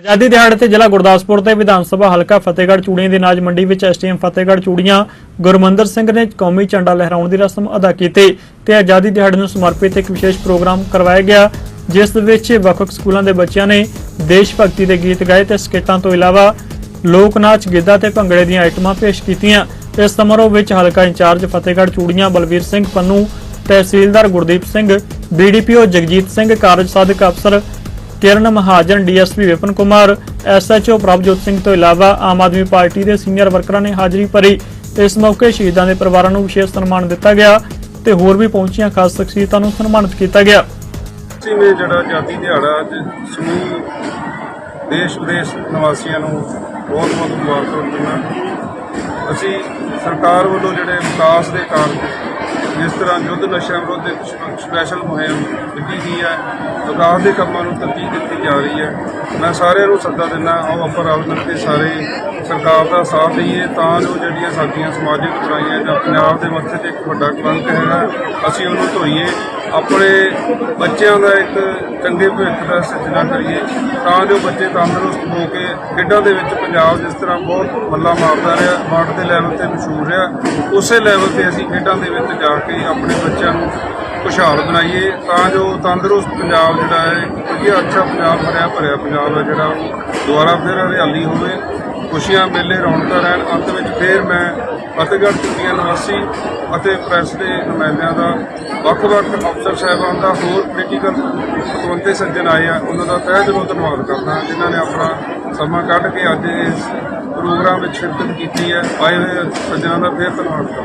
ਆਜ਼ਾਦੀ ਦਿਹਾੜੇ ਤੇ ਜ਼ਿਲ੍ਹਾ ਗੁਰਦਾਸਪੁਰ ਤੇ ਵਿਧਾਨ ਸਭਾ ਹਲਕਾ ਫਤਿਹਗੜ੍ਹ ਚੂੜੀਆਂ ਦੀ ਅਨਾਜ ਮੰਡੀ ਵਿੱਚ ਐਸਟੀਐਮ ਫਤਿਹਗੜ੍ਹ ਚੂੜੀਆਂ ਗੁਰਮੰਦਰ ਸਿੰਘ ਨੇ ਕੌਮੀ ਝੰਡਾ ਲਹਿਰਾਉਣ ਦੀ ਰਸਮ ਅਦਾ ਕੀਤੀ ਤੇ ਆਜ਼ਾਦੀ ਦਿਹਾੜੇ ਨੂੰ ਸਮਰਪਿਤ ਇੱਕ ਵਿਸ਼ੇਸ਼ ਪ੍ਰੋਗਰਾਮ ਕਰਵਾਇਆ ਗਿਆ, ਜਿਸ ਵਿੱਚ ਵੱਖ-ਵੱਖ ਸਕੂਲਾਂ ਦੇ ਬੱਚਿਆਂ ਨੇ ਦੇਸ਼ ਭਗਤੀ ਦੇ ਗੀਤ ਗਾਏ ਤੇ ਸਕੇਟਾਂ ਤੋਂ ਇਲਾਵਾ ਲੋਕ ਨਾਚ ਗਿੱਧਾ ਤੇ ਭੰਗੜੇ ਦੀਆਂ ਆਈਟਮਾਂ ਪੇਸ਼ ਕੀਤੀਆਂ। ਇਸ ਸਮਾਰੋਹ ਵਿੱਚ ਹਲਕਾ ਇੰਚਾਰਜ ਫਤਿਹਗੜ੍ਹ ਚੂੜੀਆਂ ਬਲਵੀਰ ਸਿੰਘ ਪੰਨੂ, ਤਹਿਸੀਲਦਾਰ ਗੁਰਦੀਪ ਸਿੰਘ ਬੀਡੀਪੀਓ ਜਗਜੀਤ ਸਿੰਘ, ਕਾਰਜ ਸਾਧਕ ਅਫਸਰ ਕਿਰਨ ਮਹਾਜਨ ਡੀਐਸਪੀ ਵਿਪਨ ਕੁਮਾਰ, ਐਸਐਚਓ ਪ੍ਰਭਜੋਤ ਸਿੰਘ ਤੋਂ ਇਲਾਵਾ ਆਮ ਆਦਮੀ ਪਾਰਟੀ ਦੇ ਸੀਨੀਅਰ ਵਰਕਰਾਂ ਨੇ ਹਾਜ਼ਰੀ ਭਰੀ। ਇਸ ਮੌਕੇ ਸ਼ਹੀਦਾਂ ਦੇ ਪਰਿਵਾਰਾਂ ਨੂੰ ਵਿਸ਼ੇਸ਼ ਸਨਮਾਨ ਦਿੱਤਾ ਗਿਆ ਤੇ ਹੋਰ ਵੀ ਪਹੁੰਚੀਆਂ ਖਾਸ ਸ਼ਖਸੀਅਤਾਂ ਨੂੰ ਸਨਮਾਨਿਤ ਕੀਤਾ ਗਿਆ। ਅਸੀਂ ਵੀ ਜਿਹੜਾ ਆਜ਼ਾਦੀ ਦਿਹਾੜਾ ਅੱਜ ਸਮੂਹ ਦੇਸ਼ ਵਿਦੇਸ਼ ਨਿਵਾਸੀਆਂ ਨੂੰ ਬਹੁਤ ਬਹੁਤ ਮੁਬਾਰਕਾਂ ਦਿੰਦਾ। ਅਸੀਂ ਸਰਕਾਰ ਵੱਲੋਂ ਜਿਹੜੇ ਵਿਕਾਸ ਦੇ ਕਾਰਜ ਜਿਸ ਤਰ੍ਹਾਂ ਯੁੱਧ ਨਸ਼ਿਆਂ ਵਿਰੁੱਧ ਇੱਕ ਸਪੈਸ਼ਲ ਮੁਹਿੰਮ ਦਿੱਤੀ ਗਈ ਹੈ ਵਿਕਾਸ ਦੇ ਕੰਮਾਂ ਨੂੰ ਤਰਜੀਹ ਦਿੱਤੀ ਜਾ ਰਹੀ ਹੈ। ਮੈਂ ਸਾਰਿਆਂ ਨੂੰ ਸੱਦਾ ਦਿੰਦਾ, ਆਓ ਆਪਾਂ ਰਲ ਮਿਲ ਕੇ ਸਾਰੇ ਸਰਕਾਰ ਦਾ ਸਾਥ ਦਈਏ, ਤਾਂ ਜੋ ਜਿਹੜੀਆਂ ਸਾਡੀਆਂ ਸਮਾਜਿਕ ਬੁਰਾਈਆਂ ਜਾਂ ਪੰਜਾਬ ਦੇ ਮੱਥੇ ਤੇ ਇੱਕ ਵੱਡਾ ਕਲੰਕ ਹੈਗਾ ਅਸੀਂ ਉਹਨੂੰ ਧੋਈਏ। ਆਪਣੇ ਬੱਚਿਆਂ ਦਾ ਇੱਕ ਚੰਗੇ ਭਵਿੱਖ ਦਾ ਸਿਰਜਣਾ ਕਰੀਏ, ਤਾਂ ਜੋ ਬੱਚੇ ਤੰਦਰੁਸਤ ਹੋ ਕੇ ਖੇਡਾਂ ਦੇ ਵਿੱਚ ਪੰਜਾਬ ਜਿਸ ਤਰ੍ਹਾਂ ਬਹੁਤ ਮੱਲਾ ਮਾਰਦਾ ਰਿਹਾ ਵਰਲਡ ਦੇ ਲੈਵਲ ਤੇ ਮਸ਼ਹੂਰ ਰਿਹਾ, ਉਸੇ ਲੈਵਲ ਤੇ ਅਸੀਂ ਖੇਡਾਂ ਦੇ ਵਿੱਚ ਜਾ ਕੇ ਆਪਣੇ ਬੱਚਿਆਂ ਨੂੰ ਖੁਸ਼ਹਾਲ ਬਣਾਈਏ, ਤਾਂ ਜੋ ਤੰਦਰੁਸਤ ਪੰਜਾਬ ਜਿਹੜਾ ਹੈ ਵਧੀਆ ਅੱਛਾ ਪੰਜਾਬ ਭਰਿਆ ਭਰਿਆ ਪੰਜਾਬ ਹੈ ਜਿਹੜਾ ਉਹ ਦੁਬਾਰਾ ਫਿਰ ਹਰਿਆਲੀ ਹੋਵੇ। ਖੁਸ਼ੀਆਂ ਮੇਲੇ ਰੌਣਕਾਂ ਰਹਿਣ, ਅੰਤ ਵਿੱਚ ਫੇਰ ਮੈਂ ਫਤਿਹਗੜ੍ਹ ਚੁੱਕੀਆਂ ਨਿਵਾਸੀ ਅਤੇ ਪ੍ਰੈਸ ਦੇ ਨੁਮਾਇੰਦਿਆਂ ਦਾ, ਵੱਖ-ਵੱਖ ਅਫਸਰ ਸਾਹਿਬਾਨ ਦਾ ਹੋਰ ਪੋਲੀਟੀਕਲ ਪਤਵੰਤੇ ਸੱਜਣ ਆਏ ਆ। ਉਹਨਾਂ ਦਾ ਤਹਿ ਦਿਲੋਂ ਧੰਨਵਾਦ ਕਰਦਾ ਜਿਨ੍ਹਾਂ ਨੇ ਆਪਣਾ ਸਮਾਂ ਕੱਢ ਕੇ ਅੱਜ ਇਸ ਪ੍ਰੋਗਰਾਮ ਵਿੱਚ ਸ਼ਿਰਕਤ ਕੀਤੀ ਹੈ। ਆਏ ਹੋਏ ਸੱਜਣਾਂ ਦਾ ਫੇਰ ਧੰਨਵਾਦ ਕਰਦਾ